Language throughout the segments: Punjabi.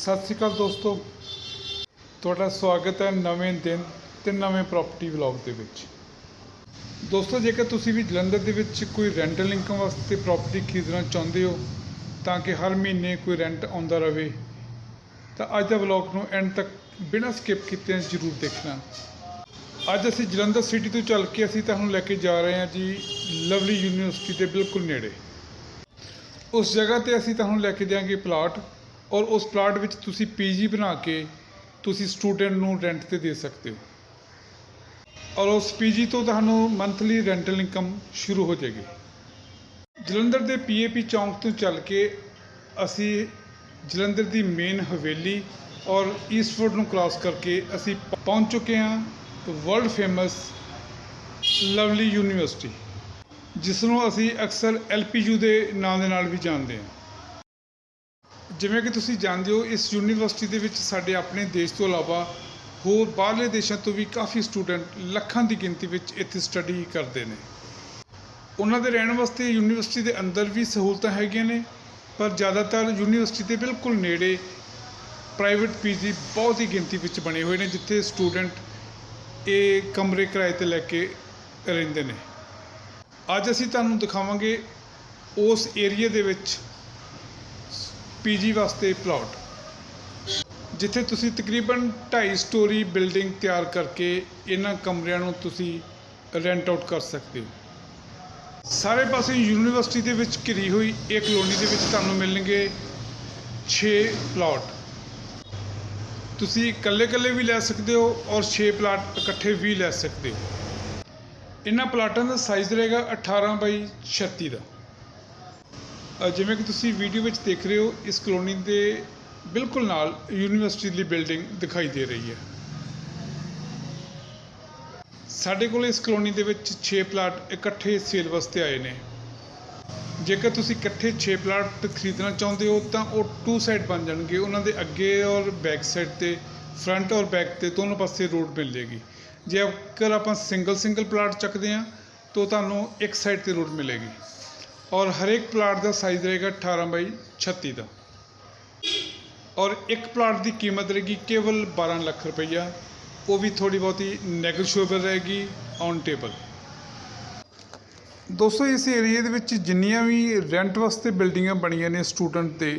ਸਤਿ ਸ਼੍ਰੀ ਅਕਾਲ ਦੋਸਤੋ। ਤੁਹਾਡਾ ਸਵਾਗਤ ਹੈ ਨਵੇਂ ਦਿਨ ਤੇ ਨਵੇਂ ਪ੍ਰਾਪਰਟੀ ਵਲੌਗ ਦੇ ਵਿੱਚ। ਦੋਸਤੋ, ਜੇਕਰ ਤੁਸੀਂ ਵੀ ਜਲੰਧਰ ਦੇ ਵਿੱਚ ਕੋਈ ਰੈਂਟਲ ਇਨਕਮ ਵਾਸਤੇ ਪ੍ਰਾਪਰਟੀ ਖਰੀਦਣਾ ਚਾਹੁੰਦੇ ਹੋ, ਤਾਂ ਕਿ ਹਰ ਮਹੀਨੇ ਕੋਈ ਰੈਂਟ ਆਉਂਦਾ ਰਹੇ ਤਾਂ ਅੱਜ ਦਾ ਵਲੌਗ ਨੂੰ ਐਂਡ ਤੱਕ ਬਿਨਾਂ ਸਕਿਪ ਕੀਤੇ ਜ਼ਰੂਰ ਦੇਖਣਾ। ਅੱਜ ਅਸੀਂ ਜਲੰਧਰ ਸਿਟੀ ਤੋਂ ਚੱਲ ਕੇ ਅਸੀਂ ਤੁਹਾਨੂੰ ਲੈ ਕੇ ਜਾ ਰਹੇ ਹਾਂ ਜੀ ਲਵਲੀ ਯੂਨੀਵਰਸਿਟੀ ਦੇ ਬਿਲਕੁਲ ਨੇੜੇ। ਉਸ ਜਗ੍ਹਾ ਤੇ ਅਸੀਂ ਤੁਹਾਨੂੰ ਲੈ ਕੇ ਜਾਵਾਂਗੇ ਪਲਾਟ ਔਰ ਉਸ ਪਲਾਟ ਵਿੱਚ ਤੁਸੀਂ ਪੀਜੀ ਬਣਾ ਕੇ ਤੁਸੀਂ ਸਟੂਡੈਂਟ ਨੂੰ ਰੈਂਟ ਤੇ ਦੇ ਸਕਦੇ ਹੋ। ਔਰ ਉਸ ਪੀਜੀ ਤੋਂ ਤੁਹਾਨੂੰ ਮੰਥਲੀ ਰੈਂਟਲ ਇਨਕਮ ਸ਼ੁਰੂ ਹੋ ਜਾਏਗੀ। ਜਲੰਧਰ ਦੇ ਪੀਏਪੀ ਚੌਂਕ ਤੋਂ ਚੱਲ ਕੇ ਅਸੀਂ ਜਲੰਧਰ ਦੀ ਮੇਨ ਹਵੇਲੀ ਔਰ ਈਸਟਵਰਡ ਨੂੰ ਕ੍ਰਾਸ ਕਰਕੇ ਅਸੀਂ ਪਹੁੰਚ ਚੁੱਕੇ ਹਾਂ ਵਰਲਡ ਫੇਮਸ ਲਵਲੀ ਯੂਨੀਵਰਸਿਟੀ ਜਿਸ ਨੂੰ ਅਸੀਂ ਅਕਸਰ ਐਲਪੀਯੂ ਦੇ ਨਾਮ ਦੇ ਨਾਲ ਵੀ ਜਾਣਦੇ ਹਾਂ। ਜਿਵੇਂ ਕਿ ਤੁਸੀਂ ਜਾਣਦੇ ਹੋ, ਇਸ ਯੂਨੀਵਰਸਿਟੀ ਦੇ ਵਿੱਚ ਸਾਡੇ ਆਪਣੇ ਦੇਸ਼ ਤੋਂ ਇਲਾਵਾ ਹੋਰ ਬਾਹਰਲੇ ਦੇਸ਼ਾਂ ਤੋਂ ਵੀ ਕਾਫੀ ਸਟੂਡੈਂਟ ਲੱਖਾਂ ਦੀ ਗਿਣਤੀ ਵਿੱਚ ਇੱਥੇ ਸਟੱਡੀ ਕਰਦੇ ਨੇ। ਉਹਨਾਂ ਦੇ ਰਹਿਣ ਵਾਸਤੇ ਯੂਨੀਵਰਸਿਟੀ ਦੇ ਅੰਦਰ ਵੀ ਸਹੂਲਤਾਂ ਹੈਗੀਆਂ ਨੇ, ਪਰ ਜ਼ਿਆਦਾਤਰ ਯੂਨੀਵਰਸਿਟੀ ਦੇ ਬਿਲਕੁਲ ਨੇੜੇ ਪ੍ਰਾਈਵੇਟ ਪੀਜੀ ਬਹੁਤ ਹੀ ਗਿਣਤੀ ਵਿੱਚ ਬਣੇ ਹੋਏ ਨੇ, ਜਿੱਥੇ ਸਟੂਡੈਂਟ ਇਹ ਕਮਰੇ ਕਿਰਾਏ ਤੇ ਲੈ ਕੇ ਰਹਿੰਦੇ ਨੇ। ਅੱਜ ਅਸੀਂ ਤੁਹਾਨੂੰ ਦਿਖਾਵਾਂਗੇ ਉਸ ਏਰੀਆ ਦੇ ਵਿੱਚ ਪੀਜੀ ਵਾਸਤੇ ਪਲਾਟ ਜਿੱਥੇ ਤੁਸੀਂ ਤਕਰੀਬਨ 2.5 ਸਟੋਰੀ ਬਿਲਡਿੰਗ ਤਿਆਰ ਕਰਕੇ ਇਹਨਾਂ ਕਮਰਿਆਂ ਨੂੰ ਤੁਸੀਂ ਰੈਂਟ ਆਊਟ ਕਰ ਸਕਦੇ ਹੋ। ਸਾਰੇ ਪਾਸੇ ਯੂਨੀਵਰਸਿਟੀ ਦੇ ਵਿੱਚ ਘਿਰੀ ਹੋਈ ਇਹ ਕਲੋਨੀ ਦੇ ਵਿੱਚ ਤੁਹਾਨੂੰ ਮਿਲਣਗੇ 6 ਪਲਾਟ ਤੁਸੀਂ ਇਕੱਲੇ-ਇਕੱਲੇ ਵੀ ਲੈ ਸਕਦੇ ਹੋ ਔਰ 6 ਪਲਾਟ ਇਕੱਠੇ ਵੀ ਲੈ ਸਕਦੇ ਹੋ। ਇਹਨਾਂ ਪਲਾਟਾਂ ਦਾ ਸਾਈਜ਼ ਰਹੇਗਾ 18 ਬਾਈ 36 ਦਾ। ਜਿਵੇਂ ਕਿ ਤੁਸੀਂ ਵੀਡੀਓ ਵਿੱਚ ਦੇਖ ਰਹੇ ਹੋ, ਇਸ ਕਲੋਨੀ ਦੇ ਬਿਲਕੁਲ ਨਾਲ ਯੂਨੀਵਰਸਿਟੀ ਦੀ ਬਿਲਡਿੰਗ ਦਿਖਾਈ ਦੇ ਰਹੀ ਹੈ। ਸਾਡੇ ਕੋਲ ਇਸ ਕਲੋਨੀ ਦੇ ਵਿੱਚ 6 ਪਲਾਟ ਇਕੱਠੇ ਸੇਲ ਵਾਸਤੇ ਆਏ ਨੇ। ਜੇਕਰ ਤੁਸੀਂ ਇਕੱਠੇ 6 ਪਲਾਟ ਖਰੀਦਣਾ ਚਾਹੁੰਦੇ ਹੋ, ਤਾਂ ਉਹ ਟੂ ਸਾਈਡ ਬਣ ਜਾਣਗੇ। ਉਹਨਾਂ ਦੇ ਅੱਗੇ ਔਰ ਬੈਕ ਸਾਈਡ ਤੇ ਫਰੰਟ ਔਰ ਬੈਕ ਤੇ ਦੋਨੋਂ ਪਾਸੇ ਰੋਡ ਮਿਲ ਜੇਗੀ ਜੇ ਅਗਰ ਆਪਾਂ ਸਿੰਗਲ ਸਿੰਗਲ ਪਲਾਟ ਚੱਕਦੇ ਹਾਂ, ਤਾਂ ਤੁਹਾਨੂੰ ਇੱਕ ਸਾਈਡ ਤੇ ਰੋਡ ਮਿਲੇਗੀ। ਔਰ ਹਰੇਕ ਪਲਾਟ ਦਾ ਸਾਈਜ਼ ਰਹੇਗਾ 18 ਬਾਈ 36 ਦਾ। ਔਰ ਇੱਕ ਪਲਾਟ ਦੀ ਕੀਮਤ ਰਹੇਗੀ ਕੇਵਲ 12 ਲੱਖ ਰੁਪਈਆ। ਉਹ ਵੀ ਥੋੜੀ ਬਹੁਤੀ ਨੈਗੋਸ਼ੀਏਬਲ ਰਹੇਗੀ ਔਨ ਟੇਬਲ ਦੋਸਤੋ, ਇਸ ਏਰੀਆ ਦੇ ਵਿੱਚ ਜਿੰਨੀਆਂ ਵੀ ਰੈਂਟ ਵਾਸਤੇ ਬਿਲਡਿੰਗਾਂ ਬਣੀਆਂ ਨੇ ਸਟੂਡੈਂਟ ਤੇ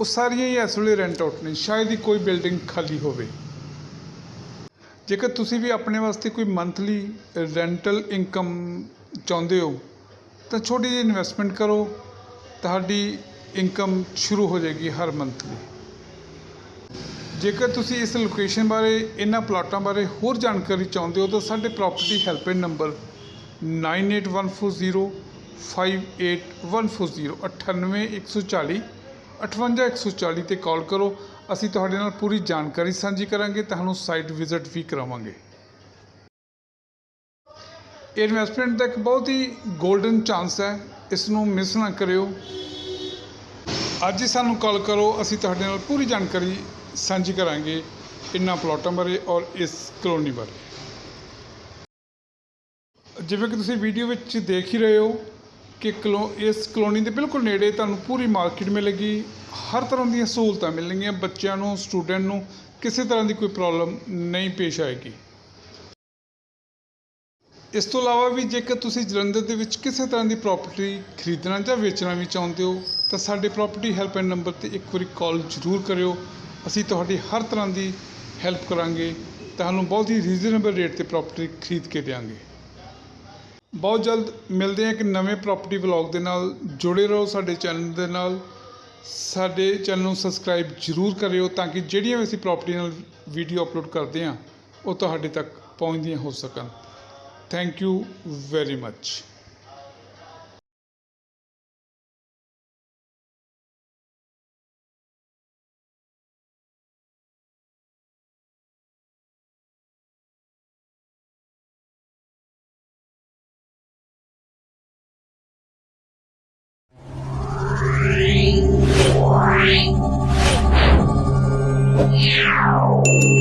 ਉਹ ਸਾਰੀਆਂ ਹੀ ਇਸ ਵੇਲੇ ਰੈਂਟ ਆਊਟ ਨੇ। ਸ਼ਾਇਦ ਹੀ ਕੋਈ ਬਿਲਡਿੰਗ ਖਾਲੀ ਹੋਵੇ। ਜੇਕਰ ਤੁਸੀਂ ਵੀ ਆਪਣੇ ਵਾਸਤੇ ਕੋਈ ਮੰਥਲੀ ਰੈਂਟਲ ਇਨਕਮ ਚਾਹੁੰਦੇ ਹੋ ਤਾਂ ਛੋਟੀ ਜਿਹੀ ਇਨਵੈਸਟਮੈਂਟ ਕਰੋ, ਤੁਹਾਡੀ ਇਨਕਮ ਸ਼ੁਰੂ ਹੋ ਜਾਏਗੀ ਹਰ ਮੰਥਲੀ ਜੇਕਰ ਤੁਸੀਂ ਇਸ ਲੋਕੇਸ਼ਨ ਬਾਰੇ, ਇਹਨਾਂ ਪਲਾਟਾਂ ਬਾਰੇ ਹੋਰ ਜਾਣਕਾਰੀ ਚਾਹੁੰਦੇ ਹੋ, ਤਾਂ ਸਾਡੇ ਪ੍ਰਾਪਰਟੀ ਹੈਲਪਲਾਈਨ ਨੰਬਰ 9814058140 98140 58140 ਤੇ ਕਾਲ ਕਰੋ। ਅਸੀਂ ਤੁਹਾਡੇ ਨਾਲ ਪੂਰੀ ਜਾਣਕਾਰੀ ਸਾਂਝੀ ਕਰਾਂਗੇ, ਤੁਹਾਨੂੰ ਸਾਈਟ ਵਿਜ਼ਿਟ ਵੀ ਕਰਾਵਾਂਗੇ। ਇਨਵੈਸਟਮੈਂਟ ਦਾ ਇੱਕ ਬਹੁਤ ਹੀ 골ਡਨ ਚਾਂਸ ਹੈ ਇਸ ਨੂੰ ਮਿਸ ਨਾ ਕਰਿਓ। ਅੱਜ ਹੀ ਸਾਨੂੰ ਕਾਲ ਕਰੋ, ਅਸੀਂ ਤੁਹਾਡੇ ਨਾਲ ਪੂਰੀ ਜਾਣਕਾਰੀ ਸਾਂਝੀ ਕਰਾਂਗੇ ਇਹਨਾਂ ਪਲਾਟਾਂ ਬਾਰੇ ਔਰ ਇਸ ਕਲੋਨੀ ਬਾਰੇ। ਜਿਵੇਂ ਕਿ ਤੁਸੀਂ ਵੀਡੀਓ ਵਿੱਚ ਦੇਖ ਹੀ ਰਹੇ ਹੋ ਕਿ ਕਲੋ, ਇਸ ਕਲੋਨੀ ਦੇ ਬਿਲਕੁਲ ਨੇੜੇ ਤੁਹਾਨੂੰ ਪੂਰੀ ਮਾਰਕੀਟ ਮਿਲੇਗੀ, ਹਰ ਤਰ੍ਹਾਂ ਦੀਆਂ ਸਹੂਲਤਾਂ ਮਿਲਣਗੀਆਂ ਬੱਚਿਆਂ ਨੂੰ ਸਟੂਡੈਂਟ ਨੂੰ, ਕਿਸੇ ਤਰ੍ਹਾਂ ਦੀ ਕੋਈ ਪ੍ਰੋਬਲਮ ਨਹੀਂ ਪੇਸ਼ ਆਏਗੀ। ਇਸ ਤੋਂ ਇਲਾਵਾ ਵੀ ਜੇਕਰ ਤੁਸੀਂ ਜਲੰਧਰ ਦੇ ਵਿੱਚ ਕਿਸੇ ਤਰ੍ਹਾਂ ਦੀ ਪ੍ਰਾਪਰਟੀ ਖਰੀਦਣਾ ਜਾਂ ਵੇਚਣਾ ਵੀ ਚਾਹੁੰਦੇ ਹੋ, ਤਾਂ ਸਾਡੇ ਪ੍ਰਾਪਰਟੀ ਹੈਲਪਲਾਈਨ ਨੰਬਰ ਤੇ ਇੱਕ ਵਾਰੀ ਕਾਲ ਜ਼ਰੂਰ ਕਰਿਓ। ਅਸੀਂ ਤੁਹਾਡੀ ਹਰ ਤਰ੍ਹਾਂ ਦੀ ਹੈਲਪ ਕਰਾਂਗੇ। ਤੁਹਾਨੂੰ ਬਹੁਤ ਹੀ ਰੀਜ਼ਨੇਬਲ ਰੇਟ ਤੇ ਪ੍ਰਾਪਰਟੀ ਖਰੀਦ ਕੇ ਦੇਵਾਂਗੇ ਬਹੁਤ ਜਲਦ ਮਿਲਦੇ ਹਾਂ ਇੱਕ ਨਵੇਂ ਪ੍ਰਾਪਰਟੀ ਵਲੌਗ ਦੇ ਨਾਲ। ਜੁੜੇ ਰਹੋ ਸਾਡੇ ਚੈਨਲ ਦੇ ਨਾਲ। ਸਾਡੇ ਚੈਨਲ ਨੂੰ ਸਬਸਕ੍ਰਾਈਬ ਜ਼ਰੂਰ ਕਰਿਓ ਤਾਂ ਕਿ ਜਿਹੜੀਆਂ ਵੀ ਅਸੀਂ ਪ੍ਰਾਪਰਟੀ ਨਾਲ ਵੀਡੀਓ ਅਪਲੋਡ ਕਰਦੇ ਹਾਂ, ਉਹ ਤੁਹਾਡੇ ਤੱਕ ਪਹੁੰਚਦੀਆਂ ਹੋ ਸਕਣ। Thank you very much. Meow.